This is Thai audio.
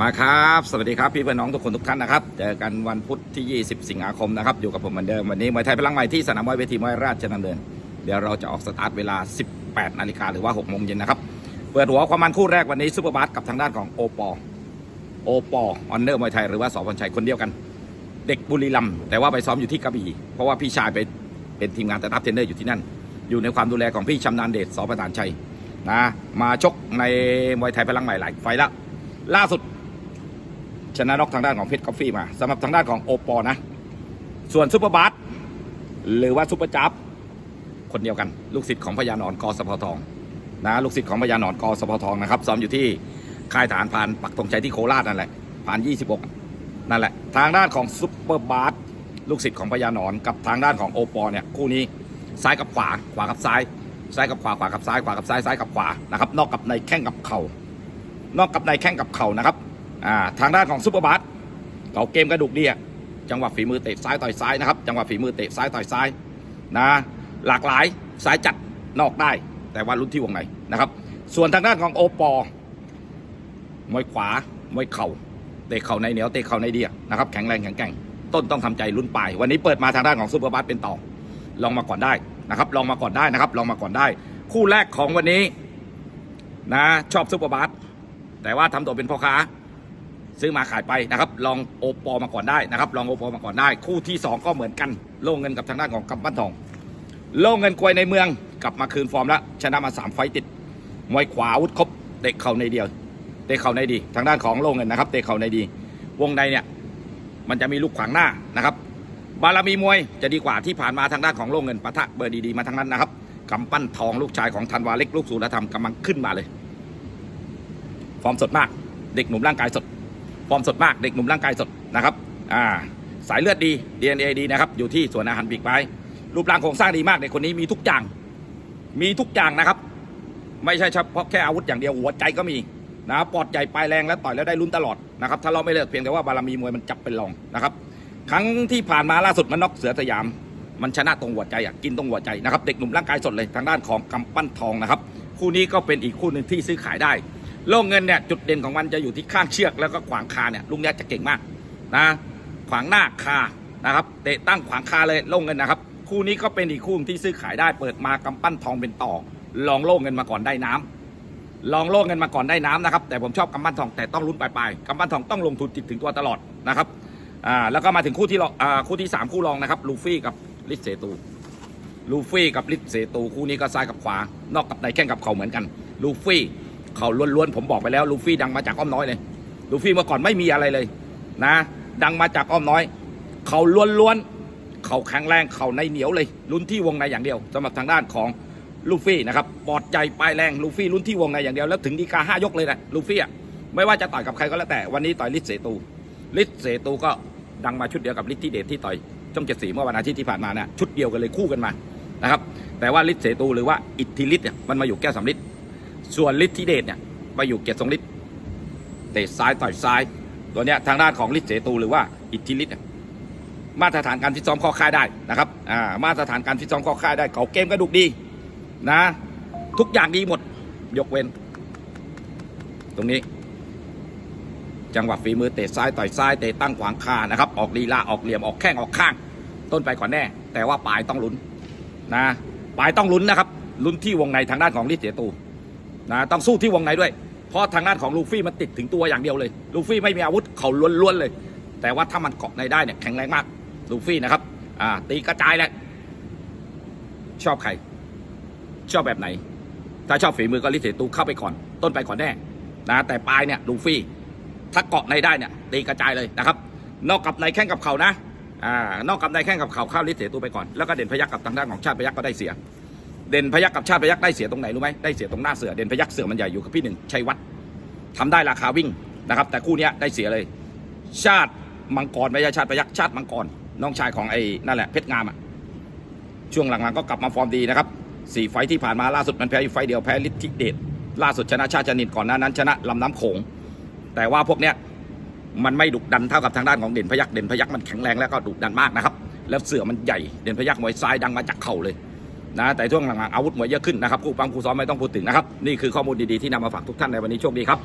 มาครับ สวัสดีครับพี่เพื่อนน้องทุกคนทุกท่านนะครับเจอกันวันพุธที่ 20 สิงหาคมนะครับอยู่กับผมเหมือนเดิมวันนี้มวยไทยพลังใหม่ที่สนามมวยเวทีมวยราชดำเนิน เดี๋ยวเราจะออกสตาร์ทเวลา 18 นาฬิกาหรือว่า 6 โมงเย็นนะครับ เปิดหัวความมันคู่แรกวันนี้ซูเปอร์บาสกับทางด้านของโอปอโอปอออนเนอร์มวยไทยหรือว่าสอพรชัยคนเดียวกัน เด็กบุรีรัมย์แต่ว่าไปซ้อมอยู่ที่กระบี่เพราะว่าพี่ชายไปเป็นทีมงานแต่ทัพเทรนเนอร์อยู่ที่นั่น อยู่ในความดูแลของพี่ชำนาญเดชสอประธานชัยนะมาชกในมวยไทยพลังใหม่หลายไฟล์แล้วล่าสุด ชนะน็อกทางด้านของเพชรกาแฟมาสำหรับทางด้านของโอปอนะ ส่วนซุปเปอร์บาสหรือว่าซุปเปอร์จับคนเดียวกัน ลูกศิษย์ของพญานอนกอสพทองนะลูกศิษย์ของพญานอนกอสพทองนะครับซ้อมอยู่ที่ค่ายฐานพรานปักธงชัยที่โคราชนั่นแหละผ่าน 26 นั่นแหละ ทางด้านของซุปเปอร์บาสลูกศิษย์ของพญานอนกับทางด้านของโอปอเนี่ยคู่นี้ซ้ายกับขวาขวากับซ้าย ซ้ายกับขวาขวากับซ้ายขวากับซ้ายซ้ายกับขวานะครับนอกกับในแข้งกับเข่านอกกับในแข้งกับเข่านะครับ อ่าทางด้านของซุปเปอร์บาสเก่าเกมกระดูกดีอะจังหวะฝีมือเตะซ้ายต่อยซ้ายนะครับ จังหวะฝีมือเตะซ้ายต่อยซ้ายนะหลากหลายซ้ายจัดนอกได้ แต่ว่ารุ่นที่วงไหนนะครับ ส่วนทางด้านของโอปอมวยขวามวยเข่าเตะเข่าในเหนียวเตะเข่าในเดียนะครับแข็งแรงแข็งแกร่งต้นต้องทำใจรุ่นปลายวันนี้เปิดมาทางด้านของซุปเปอร์บาสเป็นต่อ ลองมาก่อนได้นะครับ ลองมาก่อนได้นะครับ ลองมาก่อนได้ คู่แรกของวันนี้นะชอบซุปเปอร์บาสแต่ว่าทำตัวเป็นพ่อค้า ซื้อมาขายไปนะครับ ลองโอปอมาก่อนได้นะครับ ลองโอปอมาก่อนได้ คู่ที่ 2 ก็เหมือนกัน โล่งเงินกับทางด้านของกำปั้นทอง โล่งเงินกวยในเมืองกลับมาคืนฟอร์มแล้ว ชนะมา 3 ไฟต์ติด มวยขวาอาวุธครบเตะเข่าในเดียว เตะเข่าในดี ทางด้านของโล่งเงินนะครับ เตะเข่าในดี วงในเนี่ยมันจะมีลูกขวางหน้านะครับ บารมีมวยจะดีกว่าที่ผ่านมาทางด้านของโล่งเงินปะทะเบอร์ดีๆมาทั้งนั้นนะครับกำปั้นทองลูกชายของธันวาเล็กลูกสูรธรรมกำลังขึ้นมาเลย ฟอร์มสดมาก เด็กหนุ่มร่างกายสด ฟอร์มสดมากเด็กหนุ่มร่างกายสดนะครับอ่าสายเลือดดี DNA ดีนะครับอยู่ที่สวนอาหารปีกไม้รูปร่างโครงสร้างดีมากเด็กคนนี้มีทุกอย่าง มีทุกอย่างนะครับ ไม่ใช่เฉพาะแค่อาวุธอย่างเดียวหัวใจก็มีนะปอดใหญ่ปลายแรงและต่อยแล้วได้ลุ้นตลอดนะครับถ้าเราไม่เลิกเพียงแต่ว่าบารมีมวยมันจับเป็นรองนะครับครั้งที่ผ่านมาล่าสุดมันน็อกเสือสยาม มันชนะตรงหัวใจอะกินตรงหัวใจนะครับเด็กหนุ่มร่างกายสดเลยทางด้านของกำปั้นทองนะครับคู่นี้ก็เป็นอีกคู่หนึ่งที่ซื้อขายได้ โล่งเงินเนี่ยจุดเด่นของมันจะอยู่ที่ข้างเชือกแล้วก็ขวางคาเนี่ยลุงเนี้ยจะเก่งมากนะขวางหน้าคานะครับเตะตั้งขวางคาเลยโล่งเงินนะครับ คู่นี้ก็เป็นอีกคู่ที่ซื้อขายได้เปิดมากำปั้นทองเป็นต่อ ลองโล่งเงินมาก่อนได้น้ำลองโล่งเงินมาก่อนได้น้ำนะครับ แต่ผมชอบกำปั้นทองแต่ต้องลุ้นปลายๆกำปั้นทองต้องลงทุนติดถึงตัวตลอดนะครับอ่าแล้วก็มาถึงคู่ที่รองอ่าคู่ที่สามคู่รองนะครับลูฟี่กับลิสเซตูลูฟี่กับลิสเซตูคู่นี้ก็ซ้ายกับขวานอกกับในแข้งกับเข่าเหมือนกันลูฟี่ เขาล้วนๆผมบอกไปแล้วลูฟี่ดังมาจากอ้อมน้อยเลยลูฟี่เมื่อก่อนไม่มีอะไรเลยนะ ดังมาจากอ้อมน้อย เขาล้วนๆเขาแข็งแรงเขาในเหนียวเลยลุ้นที่วงในอย่างเดียวสำหรับทางด้านของลูฟี่นะครับปลอดใจปลายแรงลูฟี่ลุ้นที่วงในอย่างเดียวแล้วถึงดีกาห้ายกเลยนะลูฟี่อะไม่ว่าจะต่อยกับใครก็แล้วแต่วันนี้ต่อยลิสเซตูลิสเซตูก็ดังมาชุดเดียวกับลิศทธิเดชที่ต่อยช่องเจ็ดสีเมื่อวันอาทิตย์ที่ผ่านมานี่ยชุดเดียวกันเลยคู่กันมานะครับแต่ว่าฤทธิ์เสตูหรือว่าอิทธิฤทธิ์เนี่ยมันมาอยู่แก้วสำลิด ส่วนฤทธิเดชเนี่ยไปอยู่เกียรติทรงฤทธิ์เตะซ้ายต่อยซ้าย ตัวเนี้ยทางด้านของฤทธิ์เสตูหรือว่าอิทธิฤทธิ์เนี่ยมาตรฐานการฟิตซ้อมข้อค่ายได้นะครับอ่ามาตรฐานการฟิตซ้อมข้อค่ายได้เก่าเกมกระดูกดีนะ ทุกอย่างดีหมดยกเว้น ตรงนี้ จังหวะฝีมือเตะซ้ายต่อยซ้ายเตะตั้งขวางคานะครับ ออกลีลาออกเหลี่ยมออกแข้งออกข้าง ต้นไปก่อนแน่ แต่ว่าปลายต้องลุ้นนะปลายต้องลุ้นนะครับลุ้นที่วงในทางด้านของลิเสตู นะต้องสู้ที่วงในด้วย เพราะทางด้านของลูฟี่มันติดถึงตัวอย่างเดียวเลย ลูฟี่ไม่มีอาวุธเขาล้วนๆเลย แต่ว่าถ้ามันเกาะในได้เนี่ยแข็งแรงมากลูฟี่นะครับอ่าตีกระจายแหละชอบใคร ชอบแบบไหน ถ้าชอบฝีมือก็ลิเสียตูเข้าไปก่อน ต้นไปก่อนแน่นะแต่ปลายเนี่ยลูฟี่ถ้าเกาะในได้เนี่ยตีกระจายเลยนะครับ นอกกับในแข้งกับเขานะอ่านอกกับในแข้งกับเขาเข้าลิเสียตูไปก่อนแล้วก็เด่นพยักกับทางด้านของชาติพยักก็ได้เสีย เด่นพยักกับชาติพยักได้เสียตรงไหนรู้ไหมได้เสียตรงหน้าเสือเด่นพยักเสือมันใหญ่อยู่กับพี่หนึ่งชัยวัฒน์ทำได้ราคาวิ่งนะครับ แต่คู่นี้ได้เสียเลย ชาติมังกรไม่ใช่ชาติพยักชาติมังกรน้องชายของไอ้นั่นแหละเพชรงามอะช่วงหลังๆก็กลับมาฟอร์มดีนะครับสี่ไฟที่ผ่านมาล่าสุดมันแพ้อยู่ไฟเดียวแพ้ฤทธิเดชล่าสุดชนะชาติชนินก่อนหน้านั้นชนะลำน้ำโขงแต่ว่าพวกเนี้ยมันไม่ดุดันเท่ากับทางด้านของเด่นพยักเด่นพยักมันแข็งแรงแล้วก็ดุดันมากนะครับ แล้วเสือมันใหญ่เด่นพยักมวยซ้ายดังมาจากเข่าเลย นะแต่ช่วงหลังๆอาวุธมวยเยอะขึ้นนะครับคู่ปั๊มคู่ซ้อมไม่ต้องพูดถึงนะครับนี่คือข้อมูลดีๆที่นำมาฝากทุกท่านในวันนี้โชคดีครับ